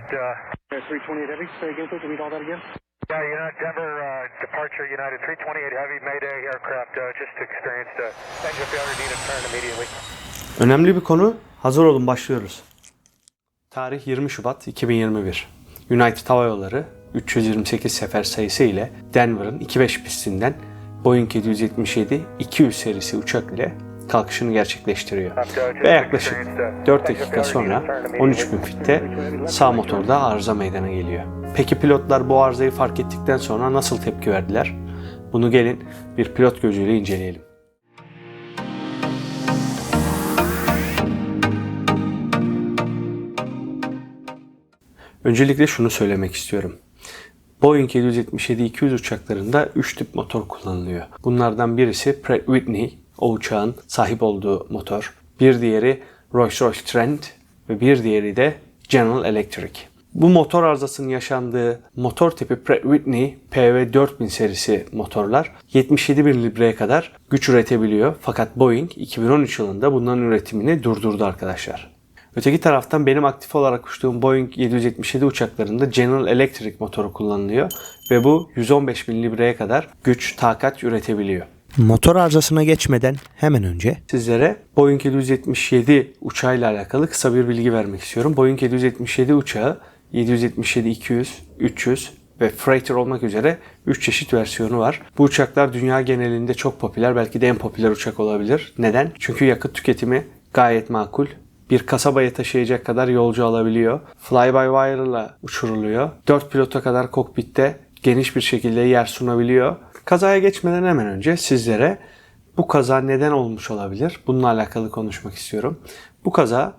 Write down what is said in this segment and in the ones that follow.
aircraft. Uh, 328 Heavy, say again, please, read all that again. yeah, United, Denver uh, departure United 328 Heavy Mayday aircraft uh, just experienced a engine failure. Need to turn immediately. Önemli bir konu. Hazır olun başlıyoruz. Tarih 20 Şubat 2021. United Hava Yolları 328 sefer sayısı ile Denver'ın 25 pistinden Boeing 777-200 serisi uçak ile kalkışını gerçekleştiriyor. Ve yaklaşık 4 dakika sonra 13 bin fitte sağ motorda arıza meydana geliyor. Peki pilotlar bu arızayı fark ettikten sonra nasıl tepki verdiler? Bunu gelin bir pilot gözüyle inceleyelim. Öncelikle şunu söylemek istiyorum. Boeing 777-200 uçaklarında 3 tip motor kullanılıyor. Bunlardan birisi Pratt Whitney, o uçağın sahip olduğu motor. Bir diğeri Rolls-Royce Trent ve bir diğeri de General Electric. Bu motor arızasının yaşandığı motor tipi Pratt Whitney PV4000 serisi motorlar 77 bin libreye kadar güç üretebiliyor. Fakat Boeing 2013 yılında bunların üretimini durdurdu arkadaşlar. Öteki taraftan benim aktif olarak uçtuğum Boeing 777 uçaklarında General Electric motoru kullanılıyor ve bu 115 bin libreye kadar güç, takat üretebiliyor. Motor arızasına geçmeden hemen önce Sizlere Boeing 777 uçağıyla alakalı kısa bir bilgi vermek istiyorum. Boeing 777 uçağı 777-200, 300 ve Freighter olmak üzere 3 çeşit versiyonu var. Bu uçaklar dünya genelinde çok popüler, belki de en popüler uçak olabilir. Neden? Çünkü yakıt tüketimi gayet makul. Bir kasabaya taşıyacak kadar yolcu alabiliyor. Fly-by-wire ile uçuruluyor. 4 pilota kadar kokpitte geniş bir şekilde yer sunabiliyor. Kazaya geçmeden hemen önce sizlere bu kaza neden olmuş olabilir? Bununla alakalı konuşmak istiyorum. Bu kaza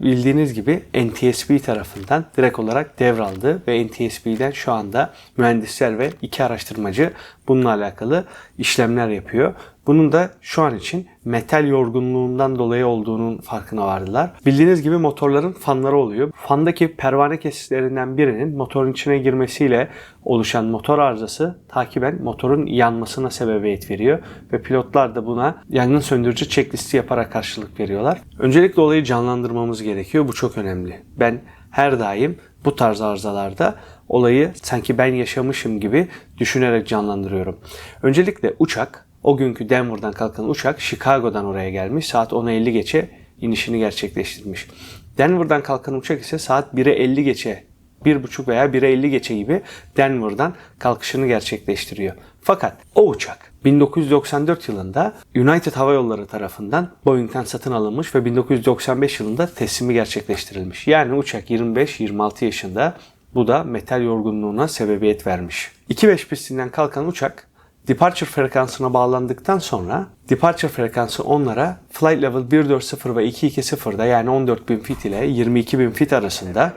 bildiğiniz gibi NTSB tarafından direkt olarak devraldı ve NTSB'den şu anda mühendisler ve iki araştırmacı bununla alakalı işlemler yapıyor. Bunun da şu an için metal yorgunluğundan dolayı olduğunun farkına vardılar. Bildiğiniz gibi motorların fanları oluyor. Fandaki pervane kesislerinden birinin motorun içine girmesiyle oluşan motor arızası takiben motorun yanmasına sebebiyet veriyor ve pilotlar da buna yangın söndürücü checklisti yaparak karşılık veriyorlar. Öncelikle olayı canlandırmamız gerekiyor. Bu çok önemli. Ben her daim bu tarz arızalarda olayı sanki ben yaşamışım gibi düşünerek canlandırıyorum. Öncelikle uçak o günkü Denver'dan kalkan uçak Chicago'dan oraya gelmiş. Saat 10'a 50 geçe inişini gerçekleştirmiş. Denver'dan kalkan uçak ise saat 1'e 50 geçe 1.30 veya 1'e 50 geçe gibi Denver'dan kalkışını gerçekleştiriyor. Fakat o uçak 1994 yılında United Hava Yolları tarafından Boeing'den satın alınmış ve 1995 yılında teslimi gerçekleştirilmiş. Yani uçak 25-26 yaşında bu da metal yorgunluğuna sebebiyet vermiş. 2.5 pistinden kalkan uçak departure frekansına bağlandıktan sonra departure frekansı onlara flight level 140 ve 220'da yani 14.000 fit ile 22.000 fit arasında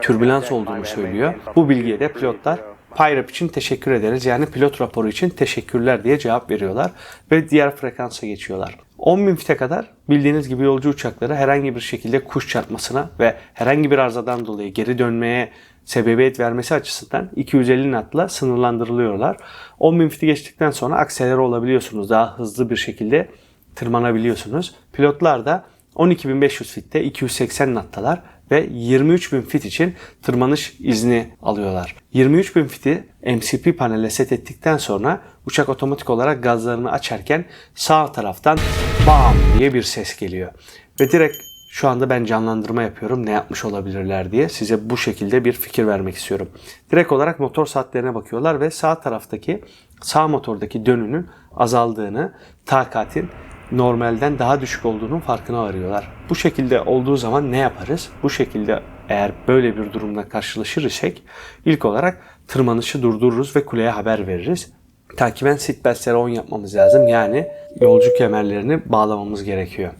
türbülans olduğunu söylüyor. Bu bilgiye de pilotlar PIRAP için teşekkür ederiz yani pilot raporu için teşekkürler diye cevap veriyorlar ve diğer frekansa geçiyorlar. 10.000 fite kadar bildiğiniz gibi yolcu uçakları herhangi bir şekilde kuş çarpmasına ve herhangi bir arızadan dolayı geri dönmeye sebebiyet vermesi açısından 250 knotla sınırlandırılıyorlar. 10.000 fiti geçtikten sonra akselere olabiliyorsunuz. Daha hızlı bir şekilde tırmanabiliyorsunuz. Pilotlar da 12.500 fitte 280 knottalar ve 23.000 fit için tırmanış izni alıyorlar. 23.000 fiti MCP panele set ettikten sonra uçak otomatik olarak gazlarını açarken sağ taraftan BAM diye bir ses geliyor. Ve direkt şu anda ben canlandırma yapıyorum ne yapmış olabilirler diye size bu şekilde bir fikir vermek istiyorum. Direkt olarak motor saatlerine bakıyorlar ve sağ taraftaki sağ motordaki dönünün azaldığını, takatin normalden daha düşük olduğunun farkına varıyorlar. Bu şekilde olduğu zaman ne yaparız? Bu şekilde eğer böyle bir durumla karşılaşır isek ilk olarak tırmanışı durdururuz ve kuleye haber veririz. Takiben seatbeltleri on yapmamız lazım. Yani yolcu kemerlerini bağlamamız gerekiyor.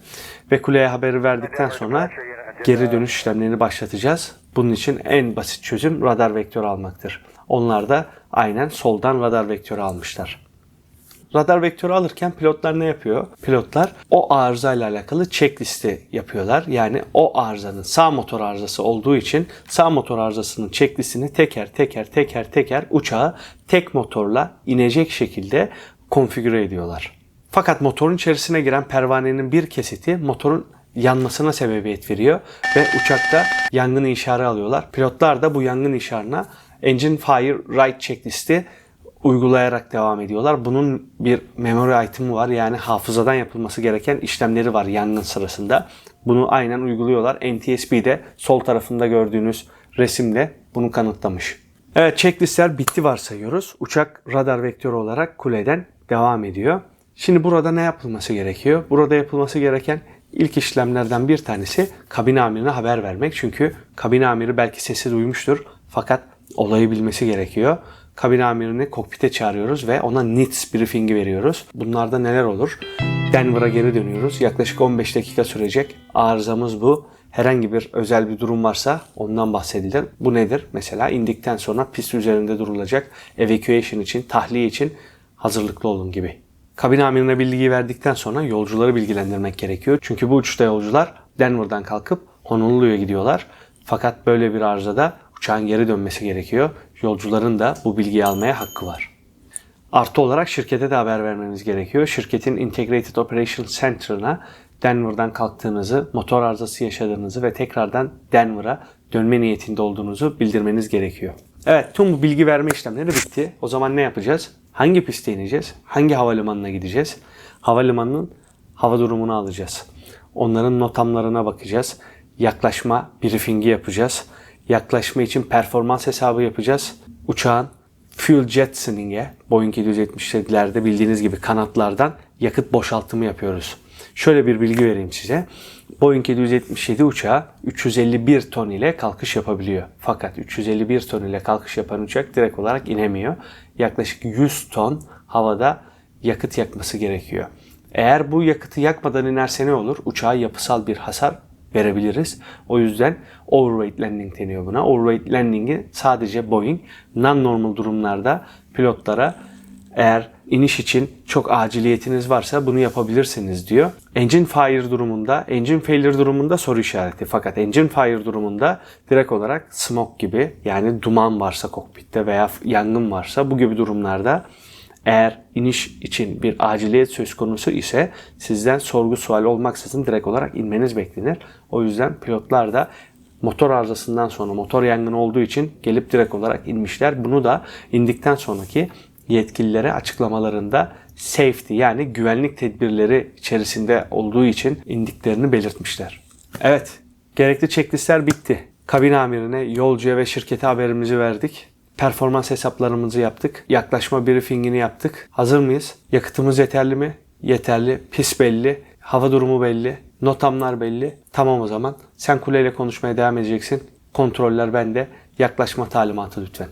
Ve kuleye haberi verdikten sonra geri dönüş işlemlerini başlatacağız. Bunun için en basit çözüm radar vektörü almaktır. Onlar da aynen soldan radar vektörü almışlar. Radar vektörü alırken pilotlar ne yapıyor? Pilotlar o arızayla alakalı checklisti yapıyorlar. Yani o arızanın sağ motor arızası olduğu için sağ motor arızasının checklistini teker teker teker teker uçağı tek motorla inecek şekilde konfigüre ediyorlar. Fakat motorun içerisine giren pervanenin bir kesiti motorun yanmasına sebebiyet veriyor ve uçakta yangın inşarı alıyorlar. Pilotlar da bu yangın inşarına Engine Fire Right checklisti uygulayarak devam ediyorlar. Bunun bir memory item'ı var. Yani hafızadan yapılması gereken işlemleri var yangın sırasında. Bunu aynen uyguluyorlar. NTSB de sol tarafında gördüğünüz resimle bunu kanıtlamış. Evet checklistler bitti varsayıyoruz. Uçak radar vektörü olarak kuleden devam ediyor. Şimdi burada ne yapılması gerekiyor? Burada yapılması gereken ilk işlemlerden bir tanesi kabin amirine haber vermek. Çünkü kabin amiri belki sesi duymuştur fakat olayı bilmesi gerekiyor. Kabin amirini kokpite çağırıyoruz ve ona NITS briefingi veriyoruz. Bunlarda neler olur? Denver'a geri dönüyoruz. Yaklaşık 15 dakika sürecek. Arızamız bu. Herhangi bir özel bir durum varsa ondan bahsedilir. Bu nedir? Mesela indikten sonra pist üzerinde durulacak evacuation için, tahliye için hazırlıklı olun gibi. Kabin amirine bilgiyi verdikten sonra yolcuları bilgilendirmek gerekiyor. Çünkü bu uçuşta yolcular Denver'dan kalkıp Honolulu'ya gidiyorlar. Fakat böyle bir arızada uçağın geri dönmesi gerekiyor. Yolcuların da bu bilgiyi almaya hakkı var. Artı olarak şirkete de haber vermeniz gerekiyor. Şirketin Integrated Operation Center'ına Denver'dan kalktığınızı, motor arızası yaşadığınızı ve tekrardan Denver'a dönme niyetinde olduğunuzu bildirmeniz gerekiyor. Evet tüm bu bilgi verme işlemleri bitti. O zaman ne yapacağız? Hangi piste ineceğiz? Hangi havalimanına gideceğiz? Havalimanının hava durumunu alacağız. Onların notamlarına bakacağız. Yaklaşma briefingi yapacağız. Yaklaşma için performans hesabı yapacağız. Uçağın fuel jetsoninge, Boeing 777'lerde bildiğiniz gibi kanatlardan yakıt boşaltımı yapıyoruz. Şöyle bir bilgi vereyim size. Boeing 777 uçağı 351 ton ile kalkış yapabiliyor. Fakat 351 ton ile kalkış yapan uçak direkt olarak inemiyor. Yaklaşık 100 ton havada yakıt yakması gerekiyor. Eğer bu yakıtı yakmadan inerse ne olur? Uçağa yapısal bir hasar verebiliriz. O yüzden overweight landing deniyor buna. Overweight landing'i sadece Boeing non-normal durumlarda pilotlara eğer iniş için çok aciliyetiniz varsa bunu yapabilirsiniz diyor. Engine fire durumunda, engine failure durumunda soru işareti. Fakat engine fire durumunda direkt olarak smoke gibi yani duman varsa kokpitte veya yangın varsa bu gibi durumlarda eğer iniş için bir aciliyet söz konusu ise sizden sorgu sual olmaksızın direkt olarak inmeniz beklenir. O yüzden pilotlar da motor arızasından sonra motor yangını olduğu için gelip direkt olarak inmişler. Bunu da indikten sonraki yetkililere açıklamalarında safety yani güvenlik tedbirleri içerisinde olduğu için indiklerini belirtmişler. Evet, gerekli checklistler bitti. Kabin amirine, yolcuya ve şirkete haberimizi verdik. Performans hesaplarımızı yaptık. Yaklaşma briefingini yaptık. Hazır mıyız? Yakıtımız yeterli mi? Yeterli. Pis belli. Hava durumu belli. Notamlar belli. Tamam o zaman. Sen kuleyle konuşmaya devam edeceksin. Kontroller bende. Yaklaşma talimatı lütfen.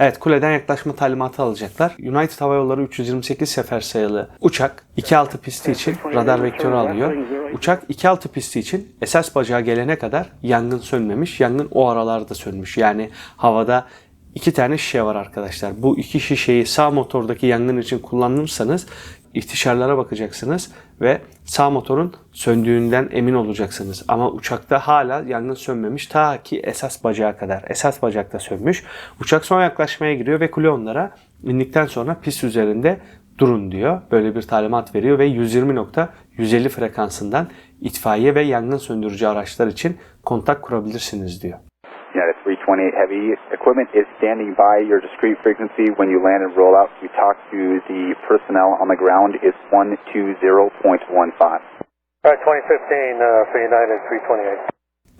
Evet kuleden yaklaşma talimatı alacaklar. United Hava Yolları 328 sefer sayılı uçak 2.6 pisti için radar vektörü alıyor. Uçak 2.6 pisti için esas bacağı gelene kadar yangın sönmemiş. Yangın o aralarda sönmüş. Yani havada iki tane şişe var arkadaşlar. Bu iki şişeyi sağ motordaki yangın için kullanırsanız ihtişarlara bakacaksınız ve sağ motorun söndüğünden emin olacaksınız. Ama uçakta hala yangın sönmemiş ta ki esas bacağa kadar. Esas bacakta sönmüş. Uçak son yaklaşmaya giriyor ve kule onlara indikten sonra pist üzerinde durun diyor. Böyle bir talimat veriyor ve 120.150 frekansından itfaiye ve yangın söndürücü araçlar için kontak kurabilirsiniz diyor. United 328 Heavy equipment is standing by your discrete frequency. When you land and roll out, you talk to the personnel on the ground. It's 120.15. Alright, 2015 uh, for United 328.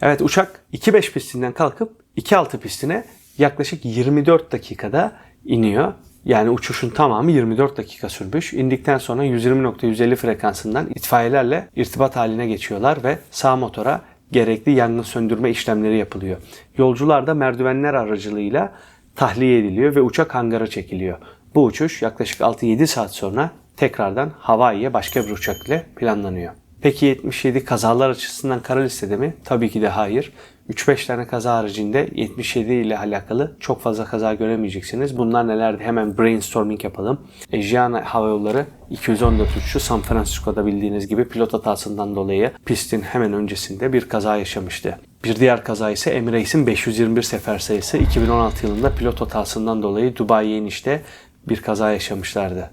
Evet uçak 2.5 pistinden kalkıp 2.6 pistine yaklaşık 24 dakikada iniyor. Yani uçuşun tamamı 24 dakika sürmüş. İndikten sonra 120.150 frekansından itfaiyelerle irtibat haline geçiyorlar ve sağ motora gerekli yangın söndürme işlemleri yapılıyor. Yolcular da merdivenler aracılığıyla tahliye ediliyor ve uçak hangara çekiliyor. Bu uçuş yaklaşık 6-7 saat sonra tekrardan Hawaii'ye başka bir uçak ile planlanıyor. Peki 77 kazalar açısından kara listede mi? Tabii ki de hayır. 3-5 tane kaza haricinde 77 ile alakalı çok fazla kaza göremeyeceksiniz. Bunlar nelerdi? Hemen brainstorming yapalım. Asiana Hava Yolları 214 uçuşu San Francisco'da bildiğiniz gibi pilot hatasından dolayı pistin hemen öncesinde bir kaza yaşamıştı. Bir diğer kaza ise Emirates'in 521 sefer sayısı 2016 yılında pilot hatasından dolayı Dubai'ye inişte bir kaza yaşamışlardı.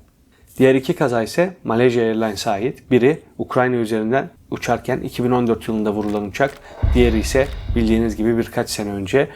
Diğer iki kaza ise Malaysia Airlines'a ait. Biri Ukrayna üzerinden uçarken 2014 yılında vurulan uçak. Diğeri ise bildiğiniz gibi birkaç sene önce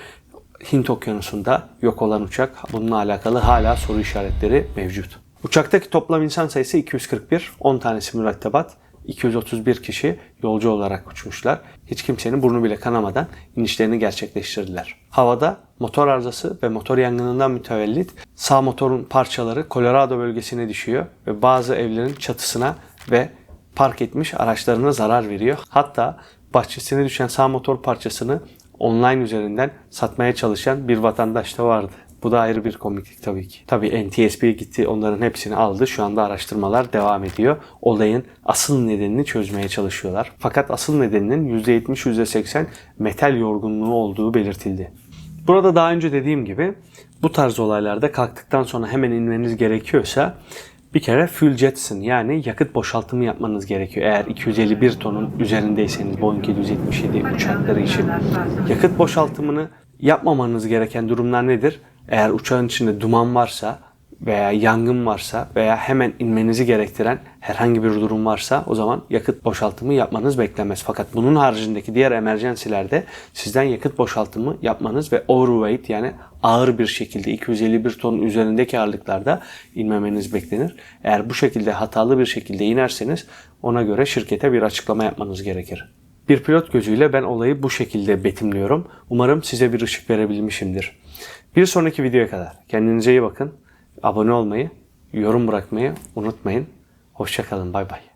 Hint Okyanusu'nda yok olan uçak. Bununla alakalı hala soru işaretleri mevcut. Uçaktaki toplam insan sayısı 241, 10 tanesi mürettebat, 231 kişi yolcu olarak uçmuşlar. Hiç kimsenin burnu bile kanamadan inişlerini gerçekleştirdiler. Havada motor arızası ve motor yangınından mütevellit sağ motorun parçaları Colorado bölgesine düşüyor ve bazı evlerin çatısına ve park etmiş araçlarına zarar veriyor. Hatta bahçesine düşen sağ motor parçasını online üzerinden satmaya çalışan bir vatandaş da vardı. Bu da ayrı bir komiklik tabii ki. Tabii NTSB gitti onların hepsini aldı. Şu anda araştırmalar devam ediyor. Olayın asıl nedenini çözmeye çalışıyorlar. Fakat asıl nedeninin %70-%80 metal yorgunluğu olduğu belirtildi. Burada daha önce dediğim gibi bu tarz olaylarda kalktıktan sonra hemen inmeniz gerekiyorsa bir kere fuel jettison yani yakıt boşaltımı yapmanız gerekiyor. Eğer 251 tonun üzerindeyseniz Boeing 777 uçakları için yakıt boşaltımını yapmamanız gereken durumlar nedir? Eğer uçağın içinde duman varsa veya yangın varsa veya hemen inmenizi gerektiren herhangi bir durum varsa o zaman yakıt boşaltımı yapmanız beklenmez. Fakat bunun haricindeki diğer emergensilerde sizden yakıt boşaltımı yapmanız ve overweight yani ağır bir şekilde 251 tonun üzerindeki ağırlıklarda inmemeniz beklenir. Eğer bu şekilde hatalı bir şekilde inerseniz ona göre şirkete bir açıklama yapmanız gerekir. Bir pilot gözüyle ben olayı bu şekilde betimliyorum. Umarım size bir ışık verebilmişimdir. Bir sonraki videoya kadar kendinize iyi bakın. Abone olmayı, yorum bırakmayı unutmayın. Hoşçakalın. Bay bay.